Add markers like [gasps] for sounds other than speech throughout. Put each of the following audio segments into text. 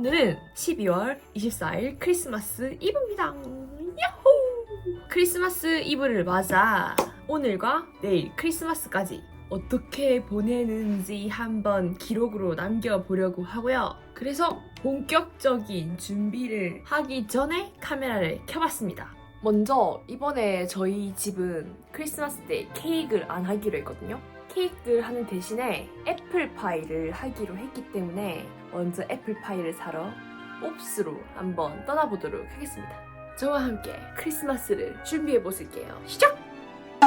오늘은 12월 24일 크리스마스 이브입니다. 야호! 크리스마스 이브를 맞아 오늘과 내일 크리스마스까지 어떻게 보내는지 한번 기록으로 남겨보려고 하고요. 그래서 본격적인 준비를 하기 전에 카메라를 켜봤습니다. 먼저 이번에 저희 집은 크리스마스 때 케이크를 안 하기로 했거든요. 케이크를 하는 대신에 애플파이를 하기로 했기 때문에 먼저 애플파이를 사러 옵스로 한번 떠나보도록 하겠습니다. 저와 함께 크리스마스를 준비해 보실게요. 시작!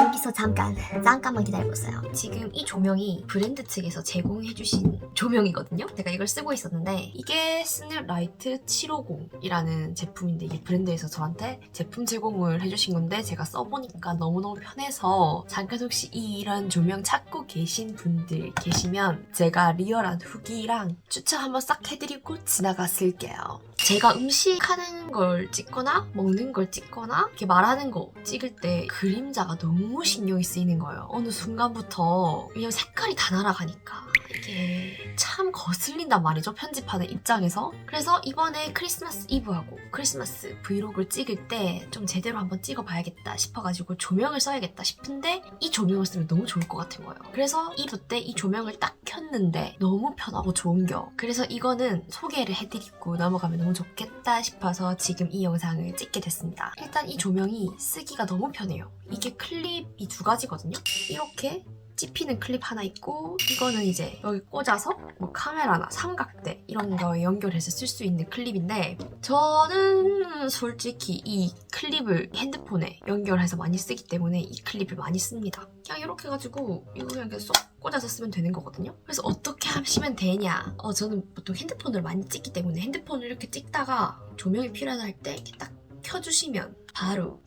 여기서 잠깐 잠깐만 기다려보세요. 지금 이 조명이 브랜드 측에서 제공해주신 조명이거든요? 제가 이걸 쓰고 있었는데 이게 스냅라이트 750이라는 제품인데 이게 브랜드에서 저한테 제품 제공을 해주신 건데 제가 써보니까 너무너무 편해서 잠깐 혹시 이런 조명 찾고 계신 분들 계시면 제가 리얼한 후기랑 추천 한번 싹 해드리고 지나갔을게요 제가 음식 하는 걸 찍거나 먹는 걸 찍거나 이렇게 말하는 거 찍을 때 그림자가 너무 신경이 쓰이는 거예요. 어느 순간부터 그냥 색깔이 다 날아가니까 이게 참 거슬린단 말이죠. 편집하는 입장에서. 그래서 이번에 크리스마스 이브하고 크리스마스 브이로그를 찍을 때 좀 제대로 한번 찍어봐야겠다 싶어가지고 조명을 써야겠다 싶은데 이 조명을 쓰면 너무 좋을 것 같은 거예요. 그래서 이브 때 이 조명을 딱 켰는데 너무 편하고 좋은 겨. 그래서 이거는 소개를 해드리고 넘어가면 너무 좋겠다 싶어서 지금 이 영상을 찍게 됐습니다. 일단 이 조명이 쓰기가 너무 편해요. 이게 클립이 두 가지거든요. 이렇게 찝히는 클립 하나 있고 이거는 이제 여기 꽂아서 뭐 카메라나 삼각대 이런 거에 연결해서 쓸 수 있는 클립인데 저는 솔직히 이 클립을 핸드폰에 연결해서 많이 쓰기 때문에 이 클립을 많이 씁니다. 그냥 이렇게 해가지고 이거 그냥 이렇게 쏙 꽂아서 쓰면 되는 거거든요. 그래서 어떻게 하시면 되냐? 어 저는 보통 핸드폰을 많이 찍기 때문에 핸드폰을 이렇게 찍다가 조명이 필요할 때 이렇게 딱 켜주시면 바로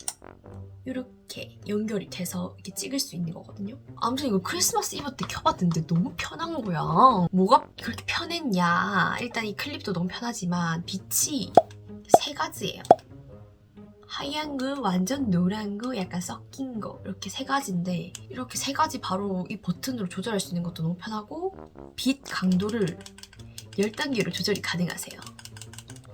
이렇게 연결이 돼서 이렇게 찍을 수 있는 거거든요. 아무튼 이거 크리스마스 이브 때 켜봤는데 너무 편한 거야. 뭐가 그렇게 편했냐? 일단 이 클립도 너무 편하지만 빛이 세 가지예요. 하얀 거, 완전 노란 거, 약간 섞인 거 이렇게 세 가지인데 이렇게 세 가지 바로 이 버튼으로 조절할 수 있는 것도 너무 편하고 빛 강도를 10단계로 조절이 가능하세요.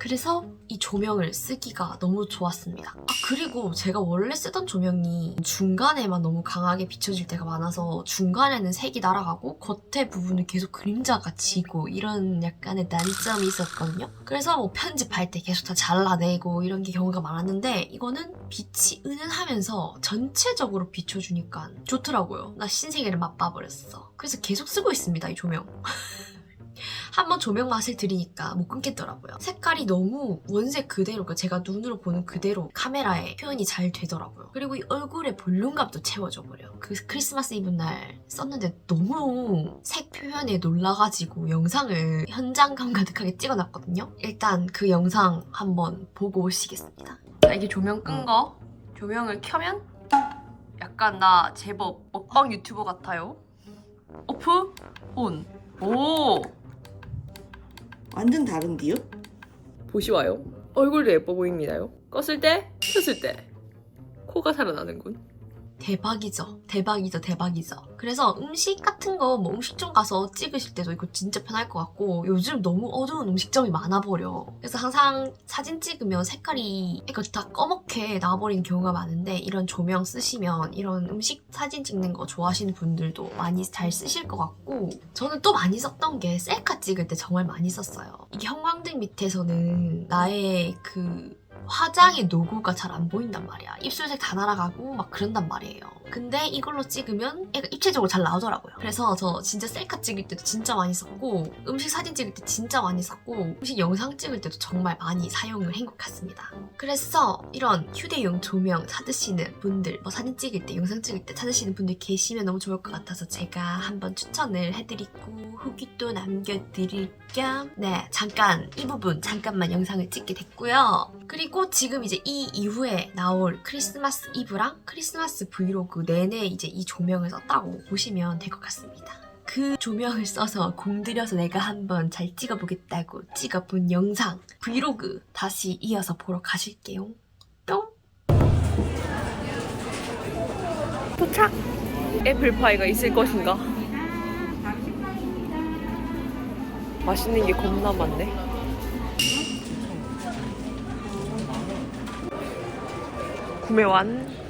그래서 이 조명을 쓰기가 너무 좋았습니다. 아, 그리고 제가 원래 쓰던 조명이 중간에만 너무 강하게 비춰질 때가 많아서 중간에는 색이 날아가고 겉에 부분은 계속 그림자가 지고 이런 약간의 난점이 있었거든요. 그래서 뭐 편집할 때 계속 다 잘라내고 이런 게 경우가 많았는데 이거는 빛이 은은하면서 전체적으로 비춰주니까 좋더라고요. 나 신세계를 맛봐버렸어. 그래서 계속 쓰고 있습니다, 이 조명. [laughs] 한번 조명 맛을 들이니까 못 끊겠더라고요. 색깔이 너무 원색 그대로, 그러니까 제가 눈으로 보는 그대로 카메라에 표현이 잘 되더라고요. 그리고 이 얼굴의 볼륨감도 채워져 버려. 그 크리스마스 이브 날 썼는데 너무 색 표현에 놀라가지고 영상을 현장감 가득하게 찍어놨거든요. 일단 그 영상 한번 보고 오시겠습니다. 자, 이게 조명 끈 거. 조명을 켜면 약간 나 제법 먹방 유튜버 같아요. 오프 온. 오. 완전 다른데요? 보시와요. 얼굴도 예뻐 보입니다요. 껐을 때, 켰을 때 코가 살아나는군. 대박이죠. 대박이죠. 대박이죠. 그래서 음식 같은 거 뭐 음식점 가서 찍으실 때도 이거 진짜 편할 것 같고 요즘 너무 어두운 음식점이 많아 버려. 그래서 항상 사진 찍으면 색깔이 이거 다 꺼멓게 나와버리는 경우가 많은데 이런 조명 쓰시면 이런 음식 사진 찍는 거 좋아하시는 분들도 많이 잘 쓰실 것 같고 저는 또 많이 썼던 게 셀카 찍을 때 정말 많이 썼어요. 이게 형광등 밑에서는 나의 그 화장의 노고가 잘 안 보인단 말이야. 입술색 다 날아가고 막 그런단 말이에요. 근데 이걸로 찍으면 애가 입체적으로 잘 나오더라고요. 그래서 저 진짜 셀카 찍을 때도 진짜 많이 썼고 음식 사진 찍을 때 진짜 많이 썼고 음식 영상 찍을 때도 정말 많이 사용을 같습니다. 그래서 이런 휴대용 조명 찾으시는 분들 뭐 사진 찍을 때 영상 찍을 때 찾으시는 분들 계시면 너무 좋을 것 같아서 제가 한번 추천을 해드리고 후기 또 남겨드릴 겸 네 잠깐 이 부분 잠깐만 영상을 찍게 됐고요. 그리고 지금 이제 이 이후에 나올 크리스마스 이브랑 크리스마스 브이로그 내내 이제 이 조명을 썼다고 보시면 될 것 같습니다. 그 조명을 써서 공들여서 내가 한번 잘 찍어보겠다고 찍어본 영상 브이로그 다시 이어서 보러 가실게요. 뿅! 도착! 애플파이가 있을 것인가? 맛있는 게 겁나 많네. 구매 완.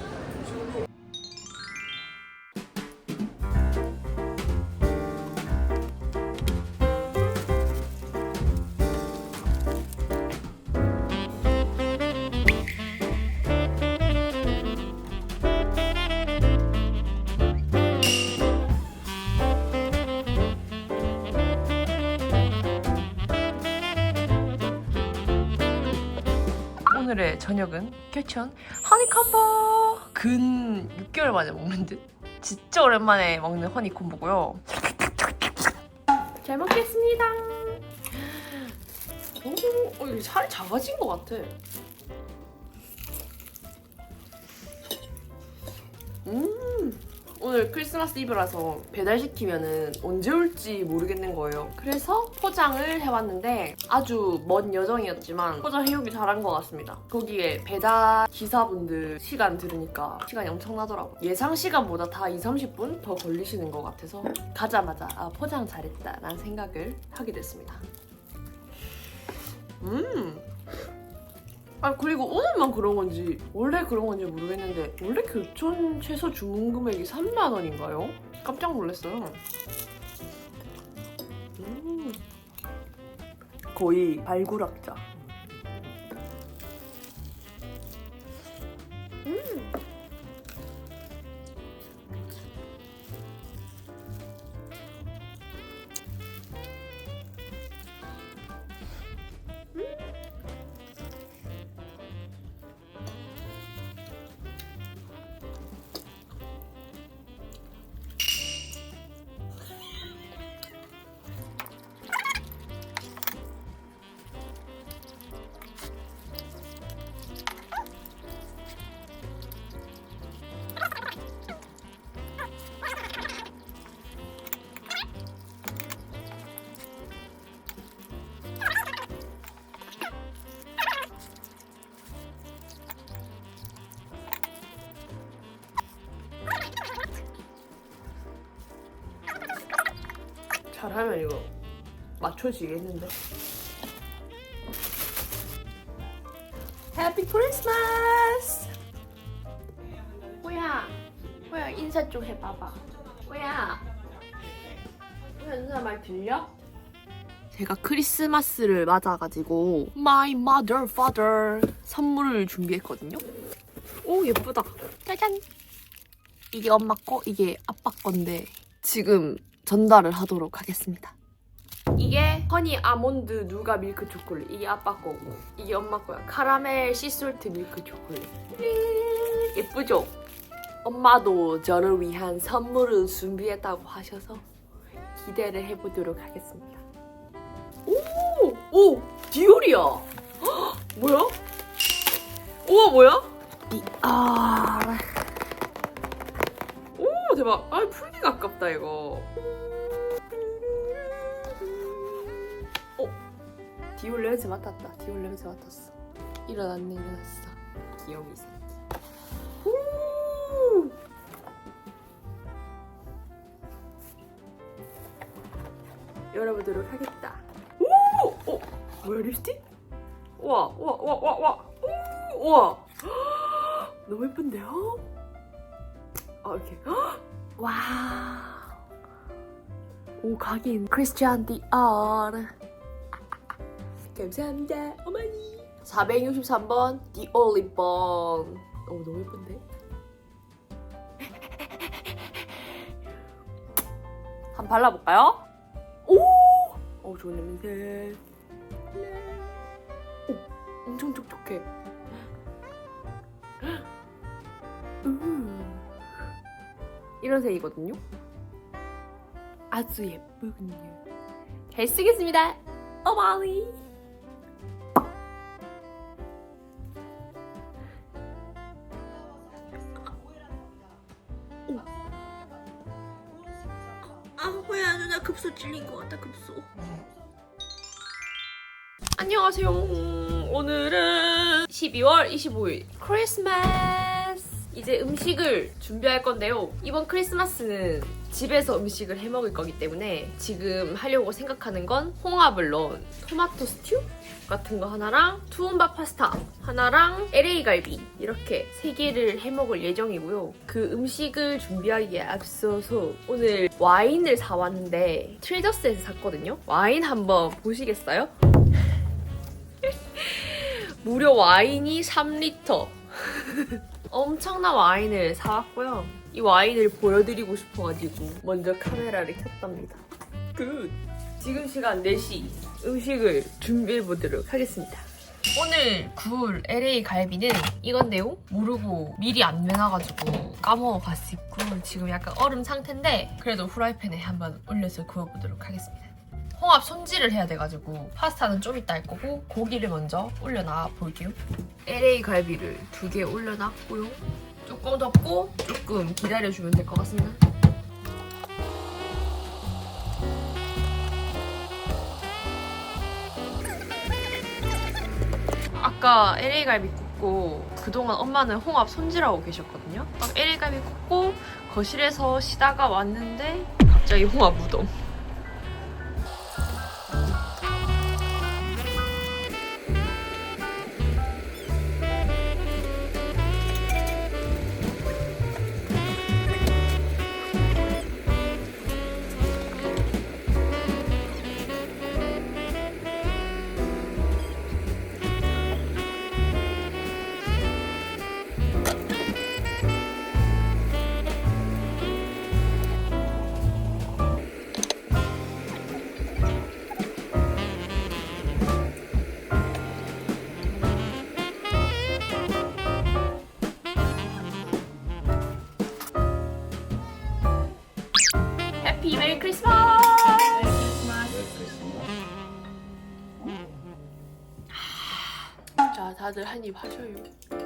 오늘의 저녁은 교촌 허니콤보 근 6개월 만에 먹는 듯? 진짜 오랜만에 먹는 허니콤보고요. 잘 먹겠습니다. 오, 어, 이거 살이 작아진 것 같아. 음 오늘 크리스마스 이브라서 배달시키면은 언제 올지 모르겠는 거예요. 그래서 포장을 해왔는데 아주 먼 여정이었지만 포장 해오기 잘한 것 같습니다. 거기에 배달 기사분들 시간 들으니까 시간이 엄청나더라고요. 예상 시간보다 다 2, 30분 더 걸리시는 것 같아서 가자마자 아, 포장 잘했다 라는 생각을 하게 됐습니다. 음! 아 그리고 오늘만 그런 건지 원래 그런 건지 모르겠는데 원래 교촌 최소 주문 금액이 3만 원인가요? 깜짝 놀랐어요. 음. 거의 발굴학자. 잘하면 이거 맞춰지겠는데. 해피 크리스마스! 뭐야? 뭐야 인사 좀 해봐봐. 뭐야? 뭐야 누나 말 들려? 제가 크리스마스를 맞아가지고 My mother, father 선물을 준비했거든요. 오 예쁘다. 짜잔. 이게 엄마 거, 이게 아빠 건데 지금 전달을 하도록 하겠습니다. 이게 허니 아몬드 누가 밀크 초콜릿 이게 아빠 거고 이게 엄마 거야 카라멜 시솔트 밀크 초콜릿 음, 예쁘죠? 엄마도 저를 위한 선물을 준비했다고 하셔서 기대를 해보도록 하겠습니다. 오! 오! 디올이야! 헉, [gasps] 뭐야? 우와 뭐야? 이, 아... 오 대박! 아 풀기가 아깝다 이거. 어? 디올 냄새 맡았다. 디올 냄새 맡았어. 일어났네 일어났어. 귀여움이 있어. 오! 열어보도록 하겠다. 오! 어? 뭐야 립스틱? 우와 우와 우와 우와 우와 오! 우와 [gasps] 너무 예쁜데요? 아 이렇게 와. 오 각인 크리스티안 디올. 감사합니다 어머니. 463번 디올 립밤. 오 너무 예쁜데? 한번 발라볼까요? 오! 어 좋은 냄새. 오, 엄청 촉촉해. 음. 이런 색이거든요. 아주 예쁘군요. 잘 쓰겠습니다. 아 뭐야 누나 급소 찔린 것 같다 급소. 안녕하세요. 오늘은 12월 25일 크리스마스. 이제 음식을 준비할 건데요. 이번 크리스마스는 집에서 음식을 해 먹을 거기 때문에 지금 하려고 생각하는 건 홍합을 넣은 토마토 스튜 같은 거 하나랑 투움바 파스타 하나랑 LA 갈비 이렇게 세 개를 해 먹을 예정이고요. 그 음식을 준비하기에 앞서서 오늘 와인을 사왔는데 트레저스에서 샀거든요. 와인 한번 보시겠어요? [laughs] 무려 와인이 3리터. [laughs] 엄청난 와인을 사왔고요. 이 와인을 보여드리고 싶어가지고 먼저 카메라를 켰답니다. 굿! 지금 시간 4시 음식을 준비해보도록 하겠습니다. 오늘 구울 LA 갈비는 이건데요. 모르고 미리 안 매놔가지고 까먹어갔었고 지금 약간 얼음 상태인데 그래도 후라이팬에 한번 올려서 구워보도록 하겠습니다. 홍합 손질을 해야 돼가지고 파스타는 좀 이따 할 거고 고기를 먼저 올려놔 볼게요. LA 갈비를 두 개 올려놨고요. 조금 덮고 조금 기다려주면 될 것 같습니다. 아까 LA 갈비 굽고 그동안 엄마는 홍합 손질하고 계셨거든요. 막 LA 갈비 굽고 거실에서 쉬다가 왔는데 갑자기 홍합 무덤. 다들 한 입 하셔요.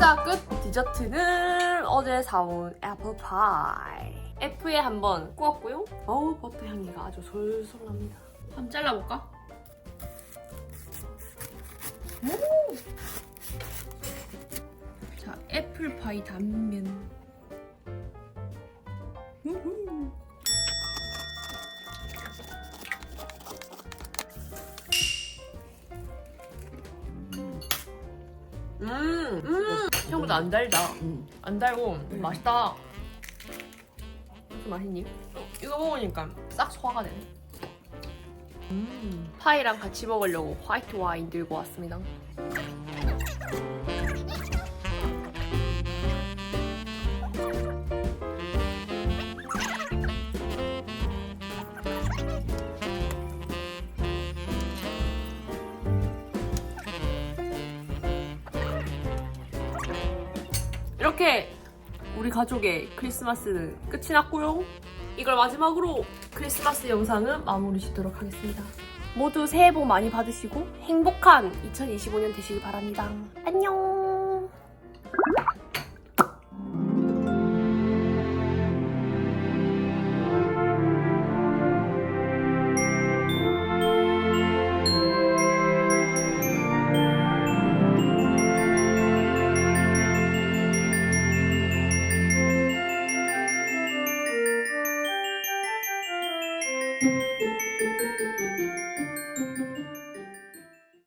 식사 끝. 디저트는 어제 사온 애플파이. F에 한번 구웠고요. 어우 버터 향기가 아주 솔솔 납니다. 한번 잘라볼까? 음! 자 애플파이 단면 생각보다 안 달다. 안 달고 맛있다. 무슨 맛있니? 어, 이거 먹으니까 싹 소화가 되네. 음, 파이랑 같이 먹으려고 화이트 와인 들고 왔습니다. 이렇게 우리 가족의 크리스마스는 끝이 났고요. 이걸 마지막으로 크리스마스 영상은 마무리 짓도록 하겠습니다. 모두 새해 복 많이 받으시고 행복한 2025년 되시길 바랍니다. 안녕.